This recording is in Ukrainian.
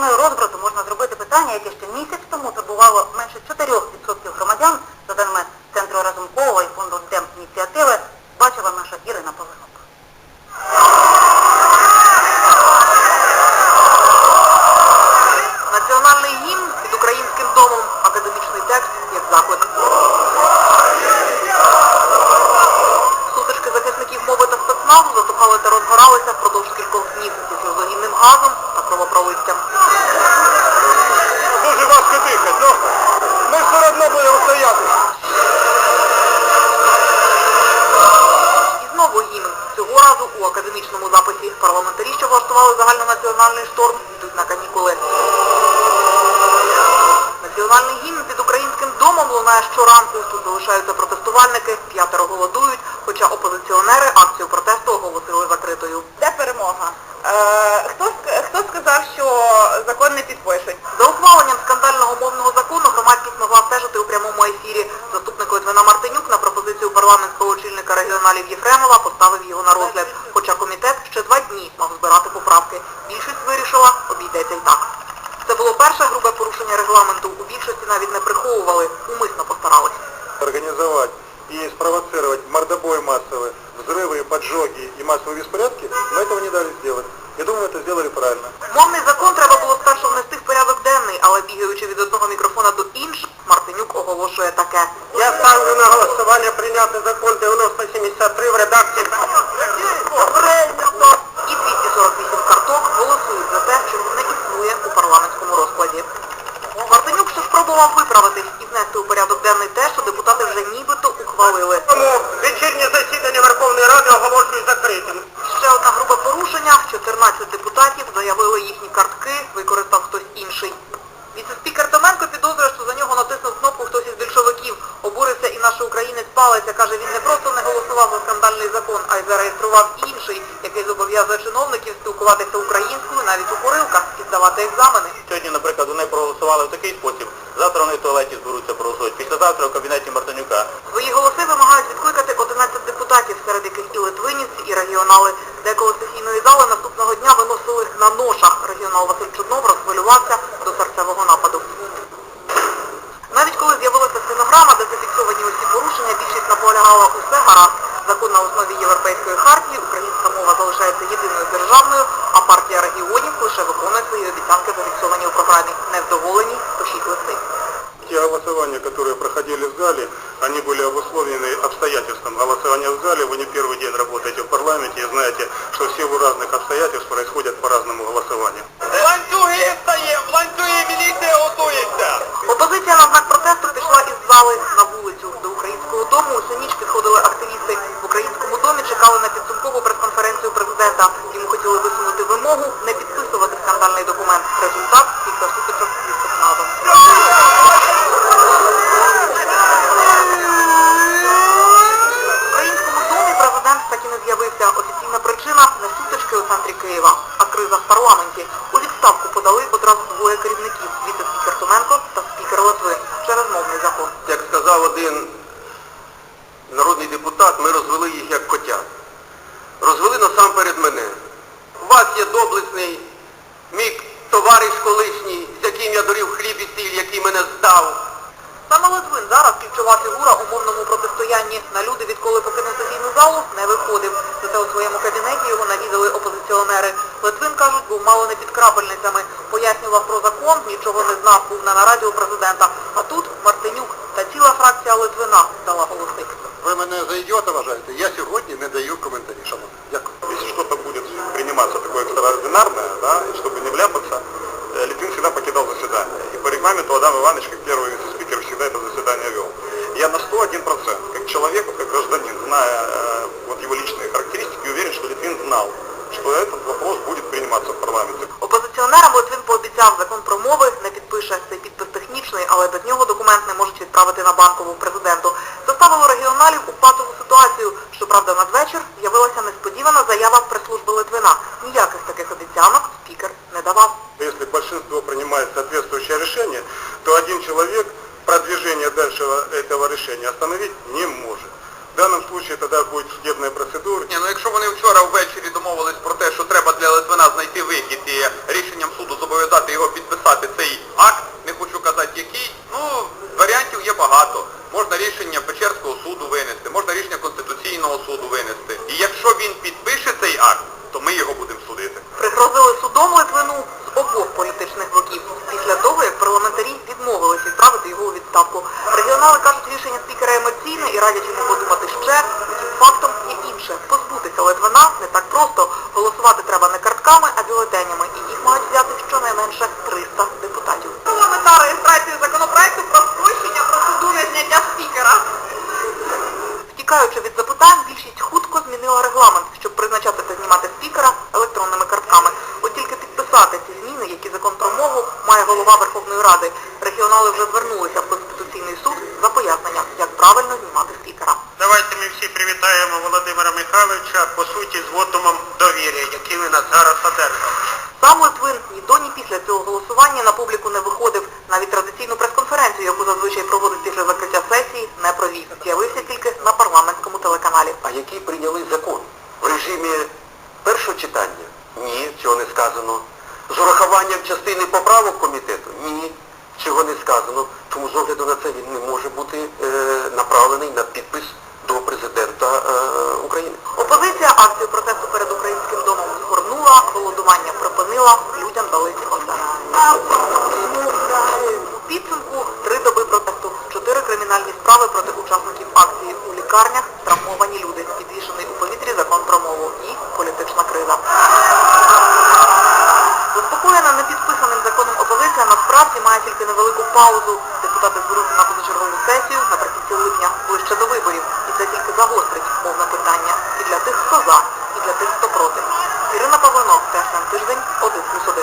причиною розбрату можна зробити питання, яке ще місяць тому турбувало менше 4% громадян, за даними Центру Разумкова і фонду ДЕМ ініціативи, бачила наша Ірина Павленок. Національний гімн під українським домом, академічний текст як заклик. Сутички захисників мови та спецназу затухали та розгоралися впродовж кількох днів зі сльозогінним газом та кровопролиттям. Дуже важко дихати, ну ми все одно будемо стояти. І знову гімн. Цього разу у академічному записі парламентарі, що влаштували загальнонаціональний шторм, йдуть на канікули. Національний гімн під українським домом лунає щоранку. Тут залишаються протестувальники, п'ятеро голодують, хоча опозиціонери акцію протесту оголосили закритою. Де перемога? хто, хто сказав, що закон не підпишуть? За ухваленням скандального мовного закону громадськість могла стежити у прямому ефірі. Заступник Литвина Мартинюк на пропозицію парламентського очільника регіоналів Єфремова поставив його на розгляд. Хоча комітет ще два дні мав збирати поправки. Більшість вирішила, обійдеться й так. Це було перше грубе порушення регламенту. У більшості навіть не приховували, умисно постарались. Организовать и спровоцировать мордобой массовый, взрывы, поджоги и массовые беспорядки, мы этого не дали сделать. Я думаю, это сделали правильно. Мовний закон треба було спершу внести в порядок денний, але бігаючи від одного мікрофона до іншого, Мартинюк оголошує таке. Я ставлю на голосування прийняти закон 9073 в редакції. І 248 карток голосують за те, що не існує у парламентському розкладі. Мартинюк ще спробував виправитись і внести у порядок денний те, що депутати вже нібито ухвалили. Тому вечірнє засідання Верховної Ради оголошую закритим. Ще одне грубе порушення. 14 депутатів заявили їхні картки, використав хтось інший. Віце-спікер Томенко підозрює, що за нього натиснув кнопку хтось із більшовиків. Обурився і наш українець палиця. Каже, він не просто не голосував за скандальний закон, а й зареєстрував інший, який зобов'язує чиновників спілкуватися українською навіть у курилках і здавати екзамени. Сьогодні, наприклад, вони проголосували в такий спосіб, завтра вони в туалеті зберуться проголосують, післязавтра в кабінеті Мартинюка. зафіксовані у програмі. Невдоволені, пишіть листи. Те голосования, которые проходили в зале, они были обусловлены обстоятельством голосования в зале. Вы не первый день работаете в парламенте и знаете, что в силу разных обстоятельств происходят по-разному голосования. Ланцюги встає, в ланцюги міліція готується! Опозиція на знак протесту пішла із зали на вулицю. До українського дому усю ніч підходили активісти. В українському домі чекали на підсумкову прес-конференцію президента. Йому хотіли висунути вимогу не підписувати скандальний документ. Результат – один народний депутат, ми розвели їх як котят. Розвели насамперед мене. У вас є доблесний мій товариш колишній, з яким я дорів хліб і сіль, який мене здав. Саме Литвин зараз ключова фігура у мовному протистоянні. На люди, відколи покинув сесійну залу, не виходив. Зате у своєму кабінеті його навідали опозиціонери. Литвин, кажуть, був мало не під крапельницями. Пояснював про закон, нічого не знав, був на нараді у президента. А тут Мартинюк та ціла фракція Литвина дала голоси. Ви мене за ідіота вважаєте? Я сьогодні не даю коментарі, шановні. Дякую. Если что-то будет приниматься такое экстраординарное, да, и чтобы не вляпаться, э, Литвин всегда покидал заседание. И по регламенту Адам Иванович, как первый вице-спикер, всегда это заседание вел. Я на 101%, как человек, вот как гражданин, зная э, вот его личные характеристики, уверен, что Литвин знал, что этот вопрос будет приниматься в парламенте. Опозиціонерам Литвин пообіцяв закон про мови Відправити на банкову президенту. Це ставило регіоналів у патову ситуацію. Щоправда, надвечір з'явилася несподівана заява прес-служби Литвина. Ніяких таких обіцянок спікер не давав. Якщо большинство приймає відповідне рішення, то один чоловік продвіження далі этого рішення остановити не может. В даному случае тоді будет судебная процедура. Ні, ну якщо вони вчора ввечері домовились про те, що треба для Литвина знайти вихід і рішенням суду зобов'язати його підписати цей акт, не хочу казати який, ну варіантів є багато. Можна рішення Печерського суду винести, можна рішення Конституційного суду винести. І якщо він підпише цей акт, то ми його будемо судити. Пригрозили судом Литвину обох політичних блоків після того, як парламентарі відмовились відправити його у відставку. Регіонали кажуть, рішення спікера емоційне і радять йому подумати ще. Втім, фактом є інше. Позбутися Литвина не так просто. Голосувати треба не картками, а бюлетенями. І їх мають взяти щонайменше 300 депутатів. Мета реєстрації законопроекту про спрощення процедури зняття спікера. Втікаючи від запитань, більшість хутко змінила регламент, щоб призначати та знімати спікера електронними картками. От тільки підписати ці зміни, які закон про мову має голова Верховної Ради. Регіонали вже звернулися в Конституційний суд за поясненням, як правильно знімати спікера. Давайте ми всі привітаємо Володимира Михайловича по суті з вотумом довір'я, який він нас зараз одержав. Сам Литвин ні до, ні після цього голосування на публіку не виходив. Навіть традиційну прес-конференцію, яку зазвичай проводить після закриття сесії, не провів. З'явився тільки на парламентському телеканалі. а який прийняли закон в режимі першого читання? Ні, цього не сказано. З урахуванням частини поправок комітету? Ні, цього не сказано. Тому з огляду на це він не може бути е, направлений на підпис до президента е, України. Опозиція акцію протесту перед українським домом згорнула, голодування припинила, людям дали оце. У підсумку три доби протесту, чотири кримінальні справи проти учасників акції у лікарнях, травмовані люди, підвішений у повітрі закон про мову і політична криза. Заспокоєна непідписаним законом опозиція має тільки невелику паузу. Депутати зберуться на позачергову сесію наприкінці липня, ближче до виборів. І це тільки загострить мовне питання. І для тих, хто за, і для тих, хто проти. Ірина Павленок, ТСН Тиждень, 1 плюс 1.